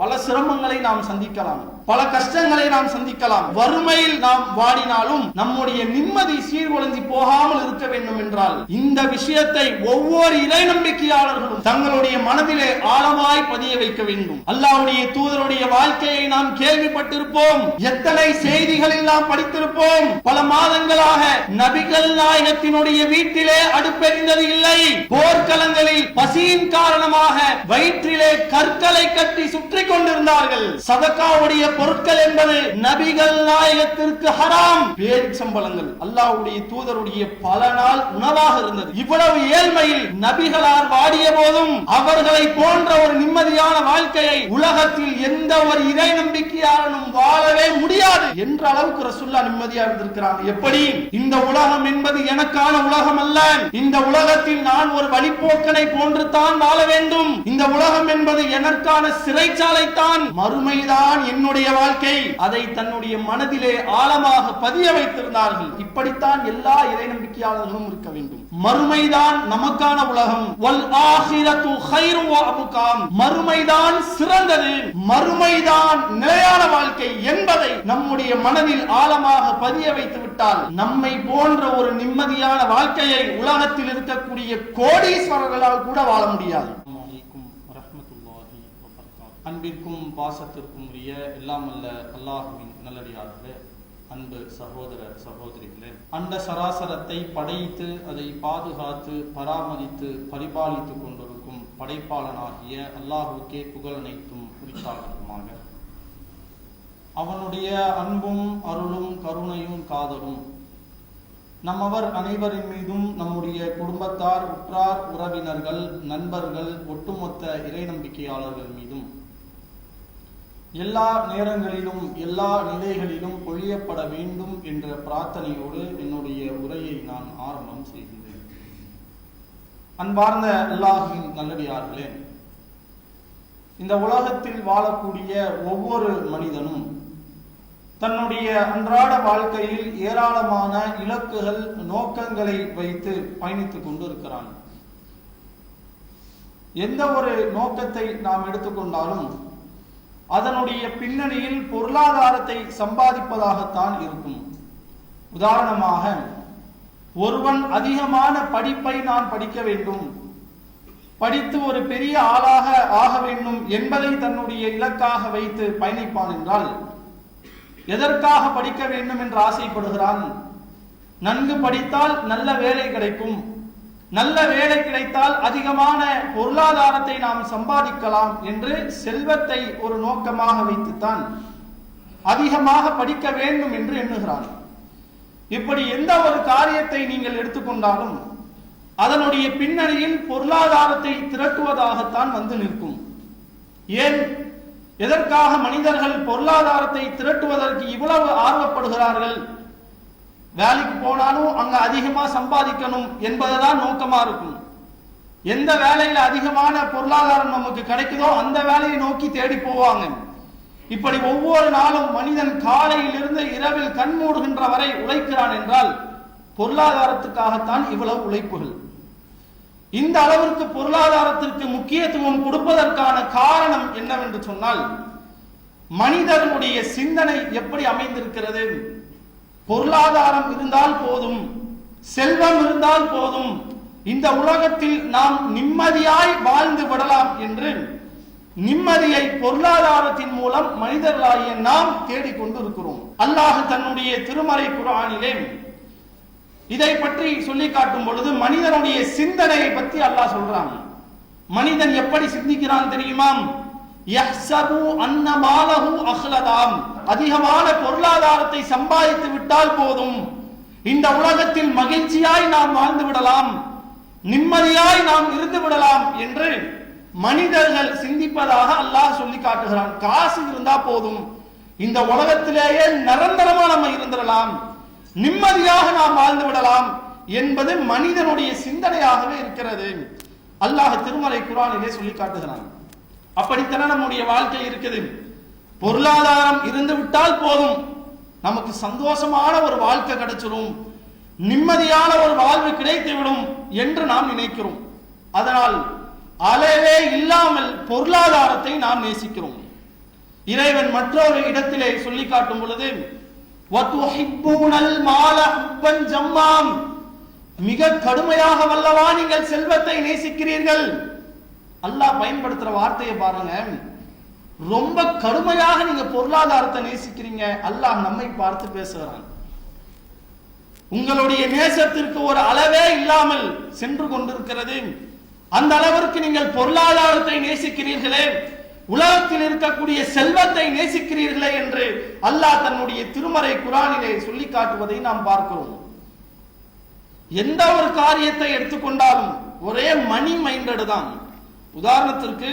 பல சிரமங்களை நாம் சந்திக்கலாம். பல கஷ்டங்களை நாம் சந்திக்கலாம். வறுமையில் நாம் வாடினாலும் நம்முடைய நிம்மதி சீர்குலைந்து போகாமல் இருக்க வேண்டும் என்றால் இந்த விஷயத்தை ஒவ்வொரு இறை நம்பிக்கையாளர்களும் தங்களுடைய மனதிலே ஆழமாய் பதிய வைக்க வேண்டும். அல்லாவுடைய தூதருடைய வாழ்க்கையை நாம் கேள்விப்பட்டிருப்போம். எத்தனை செய்திகளில் நாம் படித்திருப்போம். பல மாதங்களாக நபிகள் நாயகத்தினுடைய வீட்டிலே அடுப்பெறிந்தது இல்லை. போர்க்களங்களில் பசியின் காரணமாக வயிற்றிலே கற்களை கட்டி சுற்றி கொண்டிருந்தார்கள். சதக்காவுடைய பொருட்கள் என்பது நபிகள் நாயகத்திற்கு ஹராம். பேரிச்சம்பளங்கள் அல்லாவுடைய தூதருடைய பல நாள் உணவாக இருந்தது. இவ்வளவு ஏழ்மையில் நபிகளார் வாடிய போதும் அவர்களை போன்ற ஒரு நிம்மதியான வாழ்க்கையை உலகத்தில் எந்த ஒரு இறை நம்பிக்கையாளனும் வாழவே முடியாது என்ற அளவுக்கு ரசுல்லா நிம்மதியா இருந்திருக்கிறாங்க எப்படி? இந்த உலகம் என்பது எனக்கான உலகம் அல்ல. இந்த உலகத்தில் நான் ஒரு வழிப்போக்கனை போன்று தான் வாழ வேண்டும். இந்த உலகம் என்பது எனக்கான சிறைச்சாலை அதனாலைத்தான் மறுமைதான் என்னுடைய வாழ்க்கை. அதை தன்னுடைய மனதிலே ஆழமாக பதிய வைத்திருந்தார்கள். இப்படித்தான் எல்லா இறை நம்பிக்கையாளர்களும் இருக்க வேண்டும். மறுமைதான் நமக்கான உலகம். மறுமைதான் சிறந்தது. மறுமைதான் நிலையான வாழ்க்கை என்பதை நம்முடைய மனதில் ஆழமாக பதிய வைத்து விட்டால் நம்மை போன்ற ஒரு நிம்மதியான வாழ்க்கையை உலகத்தில் இருக்கக்கூடிய கோடீஸ்வரர்களால் கூட வாழ முடியாது. அன்பிற்கும் பாசத்திற்கும் உரிய எல்லாம் அல்ல அல்லாஹுவின் நல்லடியார்களே அன்பு சகோதர சகோதரிகளே. அண்ட சராசரத்தை படைத்து அதை பாதுகாத்து பராமரித்து பரிபாலித்துக் கொண்டிருக்கும் படைப்பாளனாகிய அல்லாஹுக்கே புகழ் அனைத்தும் குறித்தாகட்டுமாக அவனுடைய அன்பும் அருளும் கருணையும் காதலும் நம்மவர் அனைவரின் மீதும் நம்முடைய குடும்பத்தார் உற்றார் உறவினர்கள் நண்பர்கள் ஒட்டுமொத்த இறை நம்பிக்கையாளர்கள் மீதும் எல்லா நேரங்களிலும் எல்லா நிலைகளிலும் பொழியப்பட வேண்டும் என்ற பிரார்த்தனையோடு என்னுடைய உரையை நான் ஆரம்பம் செய்கிறேன் அன்பார்ந்த அல்லாஹின் நல்லடியார்களே இந்த உலகத்தில் வாழக்கூடிய ஒவ்வொரு மனிதனும் தன்னுடைய அன்றாட வாழ்க்கையில் ஏராளமான இலக்குகள் நோக்கங்களை வைத்து பயணித்துக் கொண்டு இருக்கிறான் எந்த ஒரு நோக்கத்தை நாம் எடுத்துக்கொண்டாலும் அதனுடைய பின்னணியில் பொருளாதாரத்தை சம்பாதிப்பதாகத்தான் இருக்கும். உதாரணமாக ஒருவன் அதிகமான படிப்பை நான் படிக்க வேண்டும். படித்து ஒரு பெரிய ஆளாக ஆக வேண்டும் என்பதை தன்னுடைய இலக்காக வைத்து பயணிப்பான் என்றால் எதற்காக படிக்க வேண்டும் என்று ஆசைப்படுகிறான்? நன்கு படித்தால் நல்ல வேலை கிடைக்கும். நல்ல வேலை கிடைத்தால் அதிகமான பொருளாதாரத்தை நாம் சம்பாதிக்கலாம் என்று செல்வத்தை ஒரு நோக்கமாக வைத்துத்தான் அதிகமாக படிக்க வேண்டும் என்று எண்ணுகிறான். இப்படி எந்த ஒரு காரியத்தை நீங்கள் எடுத்துக்கொண்டாலும் அதனுடைய பின்னணியில் பொருளாதாரத்தை திரட்டுவதாகத்தான் வந்து நிற்கும். ஏன்? எதற்காக மனிதர்கள் பொருளாதாரத்தை திரட்டுவதற்கு இவ்வளவு ஆர்வப்படுகிறார்கள்? வேலைக்கு போனாலும் அங்க அதிகமா சம்பாதிக்கணும் என்பதுதான் நோக்கமா இருக்கும். எந்த வேலையில அதிகமான பொருளாதாரம் நமக்கு கிடைக்குதோ அந்த வேலையை நோக்கி தேடி போவாங்க. இப்படி ஒவ்வொரு நாளும் மனிதன் காலையிலிருந்து இரவில் கண் மூடுகின்ற வரை உழைக்கிறான் என்றால் பொருளாதாரத்துக்காகத்தான் இவ்வளவு உழைப்புகள். இந்த அளவிற்கு பொருளாதாரத்திற்கு முக்கியத்துவம் கொடுப்பதற்கான காரணம் என்னவென்று சொன்னால் மனிதனுடைய சிந்தனை எப்படி அமைந்திருக்கிறது? பொருளாதாரம் இருந்தால் போதும் செல்வம் இருந்தால் போதும் இந்த உலகத்தில் நாம் நிம்மதியாய் வாழ்ந்து விடலாம் என்று நிம்மதியை பொருளாதாரத்தின் மூலம் மனிதர்களாகிய நாம் தேடிக்கொண்டிருக்கிறோம் அல்லாஹ் தன்னுடைய திருமறை குரானிலே இதை பற்றி சொல்லி காட்டும் பொழுது மனிதனுடைய சிந்தனையை பற்றி அல்லாஹ் சொல்றான். மனிதன் எப்படி சிந்திக்கிறான் தெரியுமா அதிகமான பொருளாதாரத்தை சம்பாதித்து விட்டால் போதும். இந்த உலகத்தில் மகிழ்ச்சியாய் நாம் வாழ்ந்து விடலாம். நிம்மதியாய் நாம் இருந்து விடலாம் என்று மனிதர்கள் சிந்திப்பதாக அல்லாஹ் சொல்லி காட்டுகிறான். காசு இருந்தா போதும். இந்த உலகத்திலேயே நிரந்தரமா நம்ம இருந்திடலாம். நிம்மதியாக நாம் வாழ்ந்து விடலாம் என்பது மனிதனுடைய சிந்தனையாகவே இருக்கிறது. அல்லாஹ் திருமலை குரானிலே சொல்லி காட்டுகிறான். அப்படித்தான் நம்முடைய வாழ்க்கை இருக்குது? பொருளாதாரம் இருந்து விட்டால் போதும். நமக்கு சந்தோஷமான ஒரு வாழ்க்கை கிடைச்சிடும் நிம்மதியான ஒரு வாழ்வு கிடைத்துவிடும் என்று நாம் நினைக்கிறோம். அதனால் அளவே இல்லாமல் பொருளாதாரத்தை நாம் நேசிக்கிறோம். இறைவன் மற்றொரு இடத்திலே சொல்லி காட்டும் பொழுது மிக கடுமையாக வல்லவா நீங்கள் செல்வத்தை நேசிக்கிறீர்கள். அல்லாஹ் பயன்படுத்துற வார்த்தையை பாருங்க. ரொம்ப கடுமையாக நீங்க பொருளாதாரத்தை நேசிக்கிறீங்க. அல்லாஹ் நம்மை பார்த்து பேசுகிறான். உங்களுடைய நேசத்திற்கு ஒரு அளவே இல்லாமல் சென்று கொண்டிருக்கிறது. அந்த அளவிற்கு நீங்கள் பொருளாதாரத்தை நேசிக்கிறீர்களே. உலகத்தில் இருக்கக்கூடிய செல்வத்தை நேசிக்கிறீர்களே என்று அல்லாஹ் தன்னுடைய திருமறை குரானிலே சொல்லி காட்டுவதை நாம் பார்க்கிறோம். எந்த ஒரு காரியத்தை எடுத்துக்கொண்டாலும் ஒரே மணி மைண்டடு தான். உதாரணத்திற்கு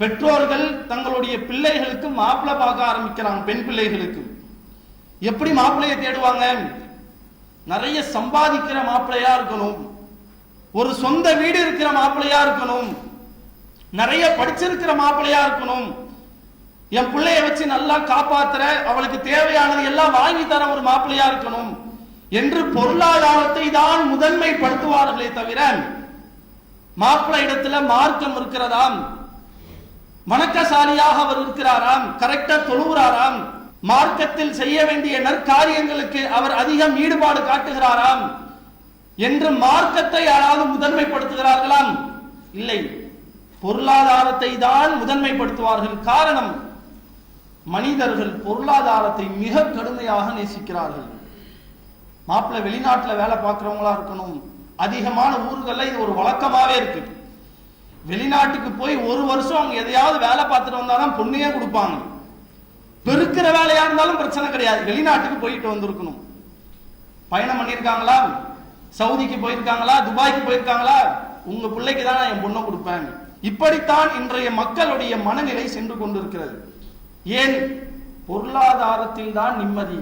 பெற்றோர்கள் தங்களுடைய பிள்ளைகளுக்கு மாப்பிள்ளை பார்க்க ஆரம்பிக்கிறாங்க பெண் பிள்ளைகளுக்கு. எப்படி மாப்பிள்ளையை தேடுவாங்க? நிறைய சம்பாதிக்கிற மாப்பிள்ளையா இருக்கணும். ஒரு சொந்த வீடு இருக்கிற மாப்பிள்ளையா இருக்கணும். நிறைய படிச்சிருக்கிற மாப்பிள்ளையா இருக்கணும். என் பிள்ளைய வச்சு நல்லா காப்பாத்துற அவளுக்கு தேவையானது எல்லாம் வாங்கி தர ஒரு மாப்பிள்ளையா இருக்கணும். என்று பொருளாதாரத்தை தான் முதன்மைப்படுத்துவார்களே தவிர மாப்பிள்ள இடத்துல மார்க்கம் இருக்கிறதாம். வணக்கசாலியாக அவர் இருக்கிறாராம். கரெக்டா தொழுகிறாராம் மார்க்கத்தில் செய்ய வேண்டிய நற்காரியங்களுக்கு அவர் அதிகம் ஈடுபாடு காட்டுகிறாராம். என்று மார்க்கத்தை யாராவது முதன்மைப்படுத்துகிறார்களாம். இல்லை பொருளாதாரத்தை தான் முதன்மைப்படுத்துவார்கள். காரணம் மனிதர்கள் பொருளாதாரத்தை மிக கடுமையாக நேசிக்கிறார்கள். மாப்பிள்ளை வெளிநாட்டில் வேலை பார்க்கிறவங்களா இருக்கணும். அதிகமான ஊர்களில் இது ஒரு வழக்கமாகவே இருக்கு. வெளிநாட்டுக்கு போய் ஒரு வருஷம் அவங்க எதையாவது வேலை பார்த்துட்டு வந்தாதான் பொண்ணையே கொடுப்பாங்க. பெருக்கிற வேலையா இருந்தாலும் பிரச்சனை கிடையாது. வெளிநாட்டுக்கு போயிட்டு வந்திருக்கணும். பயணம் பண்ணியிருக்காங்களா? சவுதிக்கு போயிருக்காங்களா? துபாய்க்கு போயிருக்காங்களா? உங்க பிள்ளைக்கு தான் நான் என் பொண்ணை கொடுப்பேன். இப்படித்தான் இன்றைய மக்களுடைய மனநிலை சென்று கொண்டிருக்கிறது. ஏன்? பொருளாதாரத்தில் தான் நிம்மதி.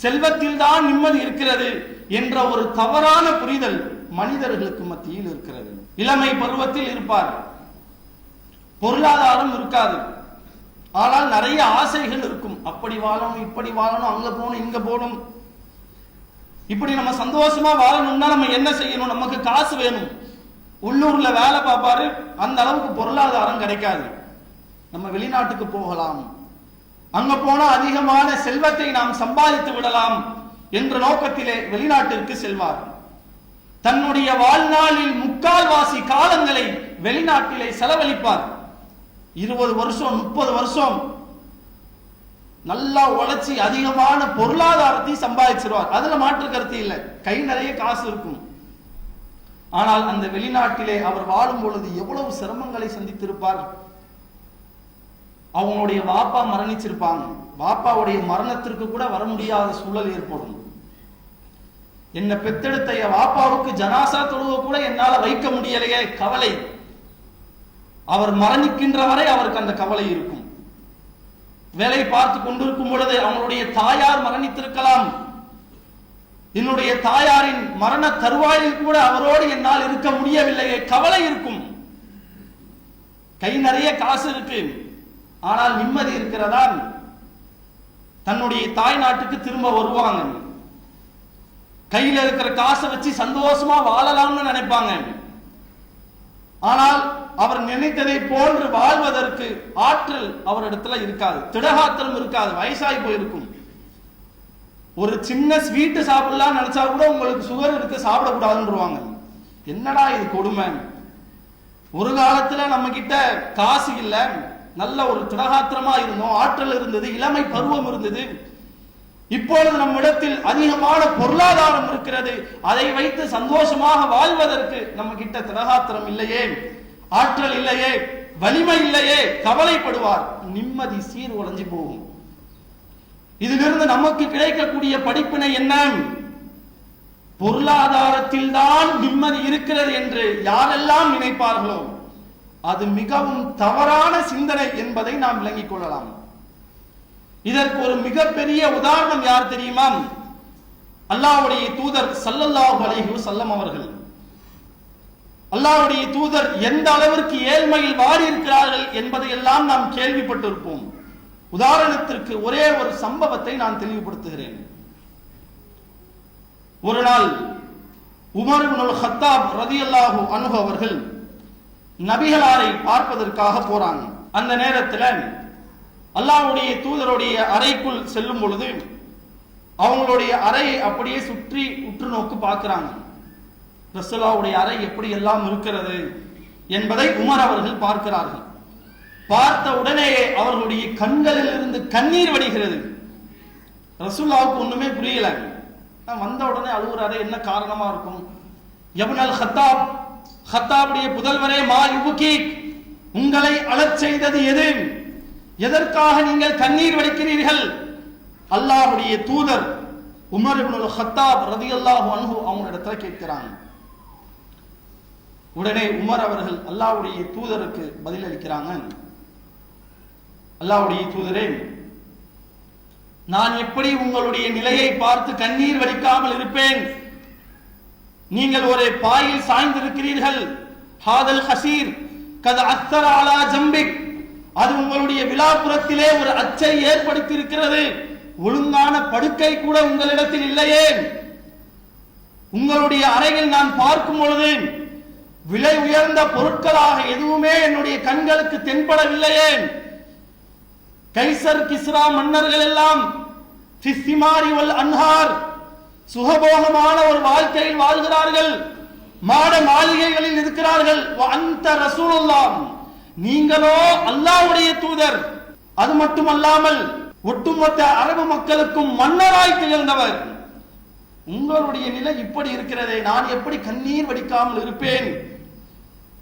செல்வத்தில் தான் நிம்மதி இருக்கிறது என்ற ஒரு தவறான புரிதல் மனிதர்களுக்கு மத்தியில் இருக்கிறது. இளமை பருவத்தில் இருப்பார். பொருளாதாரம் இருக்காது. ஆனால் நிறைய ஆசைகள் இருக்கும். அப்படி வாழணும் இப்படி வாழணும் அங்க போகணும் இங்க போகணும். இப்படி நம்ம சந்தோஷமா வாழணும்னா நம்ம என்ன செய்யணும்? நமக்கு காசு வேணும். உள்ளூர்ல வேலை பார்ப்பாரு. அந்த அளவுக்கு பொருளாதாரம் கிடைக்காது. நம்ம வெளிநாட்டுக்கு போகலாம். அங்க போனா அதிகமான செல்வத்தை நாம் சம்பாதித்து விடலாம் என்ற நோக்கத்திலே வெளிநாட்டிற்கு செல்வார். தன்னுடைய வாழ்நாளில் முக்கால்வாசி காலங்களை வெளிநாட்டிலே செலவழிப்பார். இருபது வருஷம் முப்பது வருஷம் நல்லா உழைச்சி அதிகமான பொருளாதாரத்தை சம்பாதிச்சிருவார். அதுல மாற்று கருத்து இல்லை. கை நிறைய காசு இருக்கும். ஆனால் அந்த வெளிநாட்டிலே அவர் வாழும் பொழுது எவ்வளவு சிரமங்களை சந்தித்திருப்பார். அவங்களுடைய வாப்பா மரணிச்சிருப்பாங்க. வாப்பாவுடைய மரணத்திற்கு கூட வர முடியாத சூழல் ஏற்படும். என்ன பெத்தெடுத்த என் வாப்பாவுக்கு ஜனாசா தொழுவ கூட என்னால வைக்க முடியலையே கவலை. அவர் மரணிக்கின்ற வரை அவருக்கு அந்த கவலை இருக்கும். வேலை பார்த்து கொண்டிருக்கும் பொழுது அவங்களுடைய தாயார் மரணித்திருக்கலாம். என்னுடைய தாயாரின் மரண தருவாயில் கூட அவரோடு என்னால் இருக்க முடியவில்லையே கவலை இருக்கும். கை நிறைய காசு இருக்கு. ஆனால் நிம்மதி இருக்கிறதா தன்னுடைய தாய் நாட்டுக்கு திரும்ப வருவாங்க. கையில இருக்கிற காசை வச்சு சந்தோஷமா வாழலாம்னு நினைப்பாங்க. ஆனால் அவர் நினைத்ததை போன்று வாழ்வதற்கு ஆற்றல் அவரிடத்துல இருக்காது. திடகாத்திரம் இருக்காது. வயசாகி போயிருக்கும். ஒரு சின்ன ஸ்வீட்டு சாப்பிடலாம் நினைச்சா கூட உங்களுக்கு சுகர் இருக்கு சாப்பிடக்கூடாதுன்றவாங்க. என்னடா இது கொடுமை? ஒரு காலத்துல நம்ம கிட்ட காசு இல்லை. நல்ல ஒரு திடகாத்திரமா இருந்தோம். ஆற்றல் இருந்தது இளமை பருவம் இருந்தது. இப்பொழுது நம்மிடத்தில் அதிகமான பொருளாதாரம் இருக்கிறது. அதை வைத்து சந்தோஷமாக வாழ்வதற்கு நம்ம கிட்ட திடகாத்திரம் இல்லையே. ஆற்றல் இல்லையே. வலிமை இல்லையே. கவலைப்படுவார். நிம்மதி சீர் உடைஞ்சு போகும். இதிலிருந்து நமக்கு கிடைக்கக்கூடிய படிப்பினை என்ன? பொருளாதாரத்தில் தான் நிம்மதி இருக்கிறது என்று யாரெல்லாம் நினைப்பார்களோ அது மிகவும் தவறான சிந்தனை என்பதை நாம் விளங்கிக் கொள்ளலாம். இதற்கு ஒரு மிகப்பெரிய உதாரணம் யார் தெரியுமா? அல்லாஹ்வுடைய தூதர் சல்லல்லாஹு அலைஹி வஸல்லம் அவர்கள். அல்லாஹ்வுடைய தூதர் எந்த அளவிற்கு ஏழ்மையில் வாரி இருக்கிறார்கள் என்பதை எல்லாம் நாம் கேள்விப்பட்டிருப்போம். உதாரணத்திற்கு ஒரே ஒரு சம்பவத்தை நான் தெளிவுபடுத்துகிறேன். ஒரு நாள் உமர் ஹத்தாப் ஹத்தாப் ரதியல்லாஹு அனுகு அவர்கள் நபிகளாரை பார்ப்பதற்காக போறாங்க. அந்த நேரத்துல அல்லாவுடைய தூதருடைய அறைக்குள் செல்லும் பொழுது அவங்களுடைய அறையை அப்படியே சுற்றி உற்று நோக்கு பார்க்கிறாங்க. ரசூலாவுடைய அறை எப்படி எல்லாம் இருக்கிறது என்பதை உமர் அவர்கள் பார்க்கிறார்கள். பார்த்த உடனே அவர்களுடைய கண்களில் இருந்து கண்ணீர் வடிகிறது. ரசுல்லாவுக்கு ஒண்ணுமே புரியல. வந்த உடனே அழுகுறாரு என்ன காரணமா இருக்கும்? யபுனல் ஹத்தாப் ஹத்தாவுடைய புதல்வரே மா யுபுகி உங்களை அழச் செய்தது எது? எதற்காக நீங்கள் கண்ணீர் வடிக்கிறீர்கள்? அல்லாஹுடைய தூதர் உமர் இப்னுல் ஹத்தாப் ரதியல்லாஹு அன்ஹு அவங்க இடத்துல கேட்கிறாங்க. உடனே உமர் அவர்கள் அல்லாஹ்வுடைய தூதருக்கு பதில் அளிக்கிறாங்க அல்லாஹ்வுடைய தூதரே நான் எப்படி உங்களுடைய நிலையை பார்த்து கண்ணீர் வடிக்காமல் இருப்பேன்? நீங்கள் ஒரு பாயில் சாய்ந்திருக்கிறீர்கள். ஹாதல் ஹசீர் கத அத்தர அலா ஜம்பிக். அது உங்களுடைய விழாப்புறத்திலே ஒரு அச்சை ஏற்படுத்தி இருக்கிறது ஒழுங்கான படுக்கை கூட உங்களிடத்தில் இல்லையே. உங்களுடைய அறையில் நான் பார்க்கும் பொழுது விலை உயர்ந்த பொருட்களாக எதுவுமே என்னுடைய கண்களுக்கு தென்படவில்லையே. கைசர் கிஸ்ரா மன்னர்கள் எல்லாம் அன்ஹார். சுகபோகமான ஒரு வாழ்க்கையில் வாழ்கிறார்கள். மாட மாளிகைகளில் இருக்கிறார்கள். அந்த ரசூலுல்லாஹ். நீங்களோ அல்லாவுடைய தூதர். அது மட்டுமல்லாமல் ஒட்டுமொத்த அரபு மக்களுக்கும் மன்னராய் திகழ்ந்தவர். உங்களுடைய நிலை இப்படி இருக்கிறதே. நான் எப்படி கண்ணீர் வடிக்காமல் இருப்பேன்?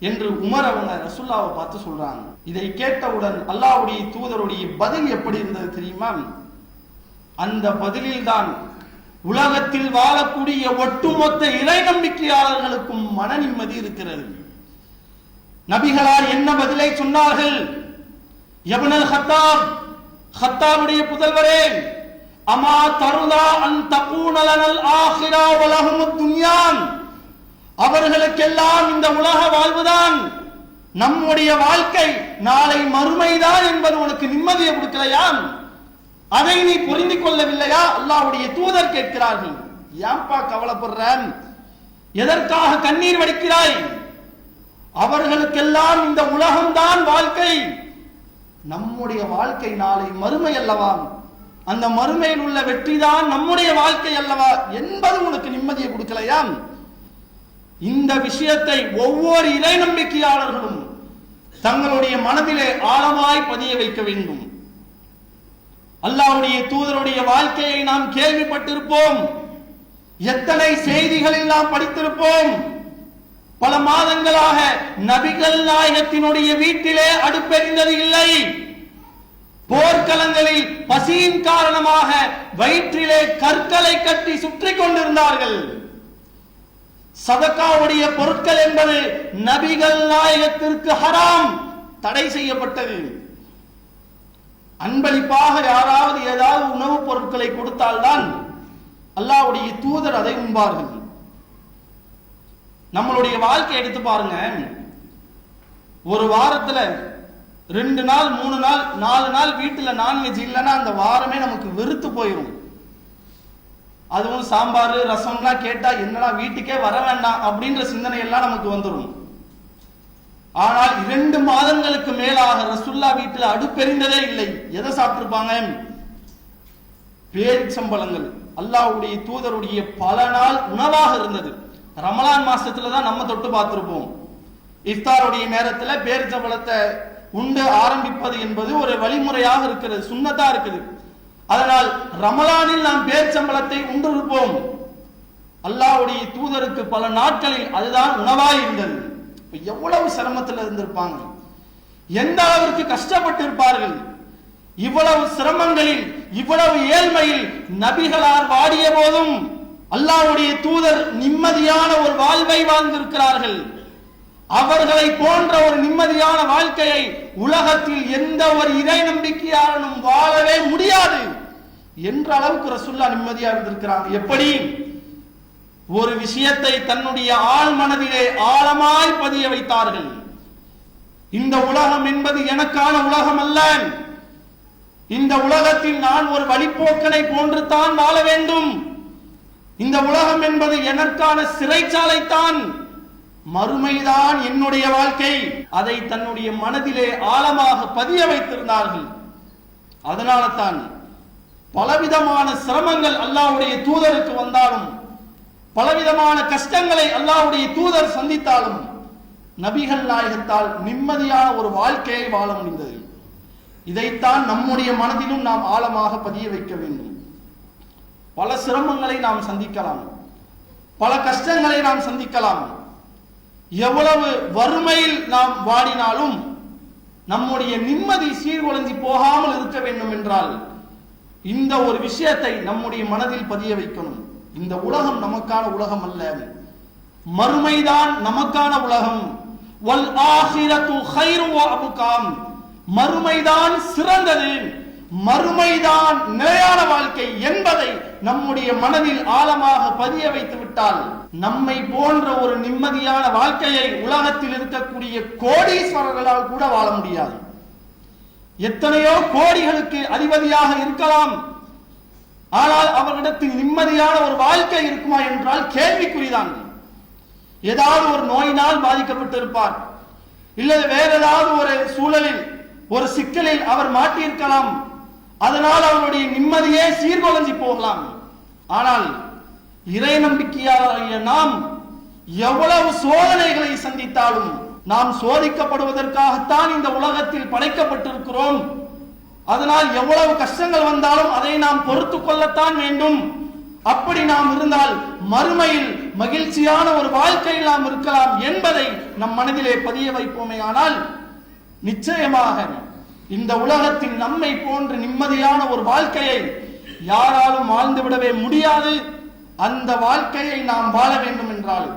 என்று உமர் அவங்க ரசுல்லாவை பார்த்து சொல்றாங்க. இதை கேட்டவுடன் அல்லாஹ்வுடைய தூதருடைய பதில் எப்படி இருந்தது தெரியுமா? அந்த பதிலில் தான் உலகத்தில் வாழக்கூடிய ஒட்டுமொத்த இறை நம்பிக்கையாளர்களுக்கும் மன நிம்மதி இருக்கிறது. நபிகளார் என்ன பதிலை சொன்னார்கள்? யபனல் ஹத்தாப் ஹத்தாவுடைய புதல்வரே அமா தருதா அன் தபூனலனல் ஆஹிரா வலஹுமுத் துன்யான்? அவர்களுக்கெல்லாம் இந்த உலக வாழ்வுதான். நம்முடைய வாழ்க்கை நாளை மறுமைதான் என்பது உனக்கு நிம்மதியை கொடுக்கலையாம்? அதை நீ புரிந்து கொள்ளவில்லையா? அல்லாவுடைய தூதர் கேட்கிறார்கள். ஏன்பா கவலைப்படுற எதற்காக கண்ணீர் வடிக்கிறாய்? அவர்களுக்கெல்லாம் இந்த உலகம்தான் வாழ்க்கை. நம்முடைய வாழ்க்கை நாளை மறுமை அல்லவா? அந்த மறுமையில் உள்ள வெற்றிதான் நம்முடைய வாழ்க்கை அல்லவா? என்பது உனக்கு நிம்மதியை கொடுக்கலையாம் இந்த விஷயத்தை ஒவ்வொரு இறை நம்பிக்கையாளர்களும் தங்களுடைய மனதிலே ஆழமாய் பதிய வைக்க வேண்டும். அல்லாவுடைய தூதருடைய வாழ்க்கையை நாம் கேள்விப்பட்டிருப்போம். எத்தனை செய்திகளில் நாம் படித்திருப்போம். பல மாதங்களாக நபிகள் நாயகத்தினுடைய வீட்டிலே அடுப்பெறிந்தது இல்லை. போர்க்களங்களில் பசியின் காரணமாக வயிற்றிலே கற்களை கட்டி சுற்றி கொண்டிருந்தார்கள். சதக்காவுடைய பொருட்கள் என்பது நபிகள் நாயகத்திற்கு ஹராம் தடை செய்யப்பட்டது. அன்பளிப்பாக யாராவது ஏதாவது உணவுப் பொருட்களை கொடுத்தால்தான் அல்லாவுடைய தூதர் அதை உண்பார்கள். நம்மளுடைய வாழ்க்கை எடுத்து பாருங்க. ஒரு வாரத்துல ரெண்டு நாள் மூணு நாள் நாலு நாள் வீட்டுல நான்வெஜ் இல்லைன்னா அந்த வாரமே நமக்கு வெறுத்து போயிடும் அதுவும் சாம்பார் ரசம்லாம் கேட்டா என்னடா வீட்டுக்கே வர வேண்டாம் அப்படின்ற சிந்தனை எல்லாம் நமக்கு வந்துடும் ஆனால் இரண்டு மாதங்களுக்கு மேலாக ரசுல்லா வீட்டில் அடுப்பெறிந்ததே இல்லை. எதை சாப்பிட்டிருப்பாங்க? பேரிச்சம்பழங்கள். அல்லாஹ்வுடைய தூதருடைய பல நாள் உணவாக இருந்தது. ரமலான் மாசத்துல தான் நம்ம தொட்டு பார்த்திருப்போம். இஃப்தாருடைய நேரத்துல பேரிச்சம்பழத்தை உண்டு ஆரம்பிப்பது என்பது ஒரு வழிமுறையாக இருக்கிறது சுண்ணத்தா இருக்குது. அதனால் ரமலானில் நாம் பேரிச்சம்பழத்தை உண்டிருப்போம். அல்லாஹ்வுடைய தூதருக்கு பல நாட்களில் அதுதான் உணவாய் இருந்தது. எவ்வளவு சிரமத்தில் இருந்திருப்பாங்க? எந்த அளவிற்கு கஷ்டப்பட்டு இருப்பார்கள் இவ்வளவு சிரமங்களில் இவ்வளவு ஏழ்மையில் நபிகளார் வாடிய போதும் அல்லாவுடைய தூதர் நிம்மதியான ஒரு வாழ்வை வாழ்ந்திருக்கிறார்கள். அவர்களை போன்ற ஒரு நிம்மதியான வாழ்க்கையை உலகத்தில் எந்த ஒரு இறை நம்பிக்கையாளனும் வாழவே முடியாது. என்ற அளவுக்கு ரசுல்லா நிம்மதியா இருந்திருக்கிறாங்க. எப்படி? ஒரு விஷயத்தை தன்னுடைய ஆள் மனதிலே ஆழமாய் பதிய வைத்தார்கள். இந்த உலகம் என்பது எனக்கான உலகம் அல்ல இந்த உலகத்தில் நான் ஒரு வழிப்போக்கனை போன்று தான் வாழ வேண்டும். இந்த உலகம் என்பது எனக்கான சிறைச்சாலைத்தான். மறுமைதான் என்னுடைய வாழ்க்கை. அதை தன்னுடைய மனதிலே ஆழமாக பதிய வைத்திருந்தார்கள். அதனால தான் பலவிதமான சிரமங்கள் அல்லாவுடைய தூதருக்கு வந்தாலும் பலவிதமான கஷ்டங்களை அல்லாவுடைய தூதர் சந்தித்தாலும் நபிகள் நாயகத்தால் நிம்மதியான ஒரு வாழ்க்கையை வாழ முடிந்தது இதைத்தான் நம்முடைய மனதிலும் நாம் ஆழமாக பதிய வைக்க வேண்டும். பல சிரமங்களை நாம் சந்திக்கலாம். பல கஷ்டங்களை நாம் சந்திக்கலாம். எவ்வளவு வறுமையில் நாம் வாடினாலும் நம்முடைய நிம்மதி சீர்குலைஞ்சி போகாமல் இருக்க வேண்டும் என்றால் இந்த ஒரு விஷயத்தை நம்முடைய மனதில் பதிய வைக்கணும். இந்த உலகம் நமக்கான உலகம் அல்ல. மறுமைதான் நமக்கான உலகம். வல் ஆஹிரத்து ஹைரு அபுகாம். மறுமைதான் சிறந்தது. மறுமைதான் நிலையான வாழ்க்கை என்பதை நம்முடைய மனதில் ஆழமாக பதிய வைத்து விட்டால் நம்மை போன்ற ஒரு நிம்மதியான வாழ்க்கையை உலகத்தில் இருக்கக்கூடிய கோடீஸ்வரர்களால் கூட வாழ முடியாது. எத்தனையோ கோடிகளுக்கு அதிபதியாக இருக்கலாம். ஆனால் அவர்களிடத்தில் நிம்மதியான ஒரு வாழ்க்கை இருக்குமா என்றால் கேள்விக்குறிதான். ஏதாவது ஒரு நோயினால் பாதிக்கப்பட்டிருப்பார். இல்லை வேற ஏதாவது ஒரு சூழலில் ஒரு சிக்கலில் அவர் மாட்டியிருக்கலாம். அதனால் அவருடைய நிம்மதியே சீர்குலைஞ்சி போகலாம். ஆனால் இறை நம்பிக்கையாளராகிய நாம் எவ்வளவு சோதனைகளை சந்தித்தாலும் நாம் சோதிக்கப்படுவதற்காகத்தான் இந்த உலகத்தில் படைக்கப்பட்டிருக்கிறோம். அதனால் எவ்வளவு கஷ்டங்கள் வந்தாலும் அதை நாம் பொறுத்து கொள்ளத்தான் வேண்டும். அப்படி நாம் இருந்தால் மறுமையில் மகிழ்ச்சியான ஒரு வாழ்க்கையில் நாம் இருக்கலாம் என்பதை நம் மனதிலே பதிய வைப்போமே. ஆனால் நிச்சயமாக இந்த உலகத்தில் நம்மை போன்ற நிம்மதியான ஒரு வாழ்க்கையை யாராலும் வாழ்ந்துவிடவே முடியாது. அந்த வாழ்க்கையை நாம் வாழ வேண்டும் என்றால்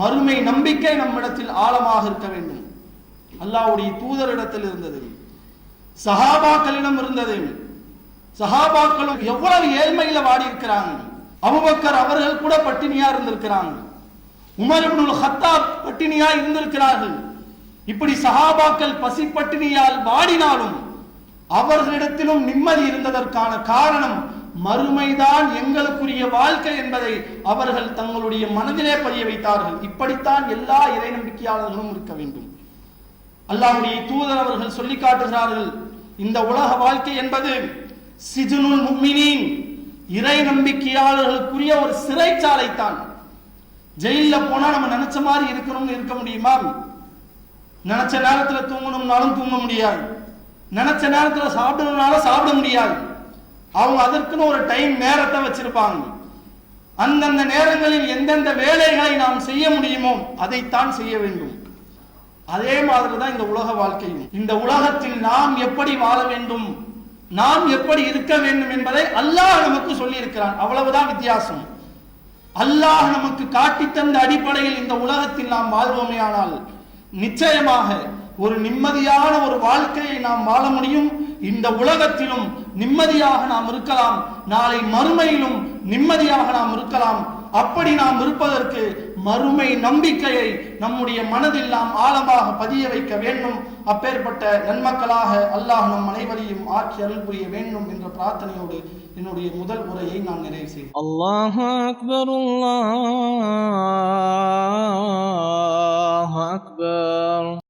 மறுமை நம்பிக்கை நம்மிடத்தில் ஆழமாக இருக்க வேண்டும். அல்லாவுடைய தூதரிடத்தில் இருந்தது. சஹாபாக்களிடம் இருந்தது. சஹாபாக்களும் எவ்வளவு ஏழ்மையில வாடி இருக்கிறாங்க அபுபக்கர் அவர்கள் கூட பட்டினியா இருந்திருக்கிறாங்க. உமர் இப்னுல் ஹத்தாப் பட்டினியா இருந்திருக்கிறார்கள். இப்படி சஹாபாக்கள் பசி பட்டினியால் வாடினாலும் அவர்களிடத்திலும் நிம்மதி இருந்ததற்கான காரணம் மறுமைதான் எங்களுக்குரிய வாழ்க்கை என்பதை அவர்கள் தங்களுடைய மனதிலே பதிய வைத்தார்கள். இப்படித்தான் எல்லா இறை நம்பிக்கையாளர்களும் இருக்க வேண்டும். அல்லாவுடைய தூதர் அவர்கள் சொல்லி காட்டுகிறார்கள் இந்த உலக வாழ்க்கை என்பது சிஜுனுல் முக்மினின் இறை நம்பிக்கையாளர்களுக்குரிய ஒரு சிறைச்சாலை தான் ஜெயில போனா நம்ம நினைச்ச மாதிரி இருக்கணும்னு இருக்க முடியுமா? நினைச்ச நேரத்துல தூங்கணும்னாலும் தூங்க முடியாது. நினைச்ச நேரத்துல சாப்பிடணும்னாலும் சாப்பிட முடியாது. அவங்க அதற்குன்னு ஒரு டைம் நேரத்தை வச்சிருப்பாங்க. அந்தந்த நேரங்களில் எந்தெந்த வேலைகளை நாம் செய்ய முடியுமோ அதைத்தான் செய்ய வேண்டும். அதே மாதிரி தான் இந்த உலக வாழ்க்கையும். இந்த உலகத்தில் நாம் எப்படி வாழ வேண்டும்? நாம் எப்படி இருக்க வேண்டும் என்பதை அல்லாஹ் நமக்கு சொல்லி இருக்கிறான் அவ்வளவுதான் வித்தியாசம். அல்லாஹ் நமக்கு காட்டி தந்த அடிப்படையில் இந்த உலகத்தில் நாம் வாழ்வோமே ஆனால் நிச்சயமாக ஒரு நிம்மதியான ஒரு வாழ்க்கையை நாம் வாழ முடியும். இந்த உலகத்திலும் நிம்மதியாக நாம் இருக்கலாம். நாளை மறுமையிலும் நிம்மதியாக நாம் இருக்கலாம். அப்படி நாம் இருப்பதற்கு மறுமை நம்பிக்கையை நம்முடைய மனதில் நாம் ஆழமாக பதிய வைக்க வேண்டும். அப்பேற்பட்ட நன்மக்களாக அல்லாஹ் நம் அனைவரையும் ஆக்கி அருள் புரிய வேண்டும் என்ற பிரார்த்தனையோடு என்னுடைய முதல் உரையை நான் நிறைவு செய்தேன் அல்லாஹ் அக்பர் அல்லாஹ் அக்பர்.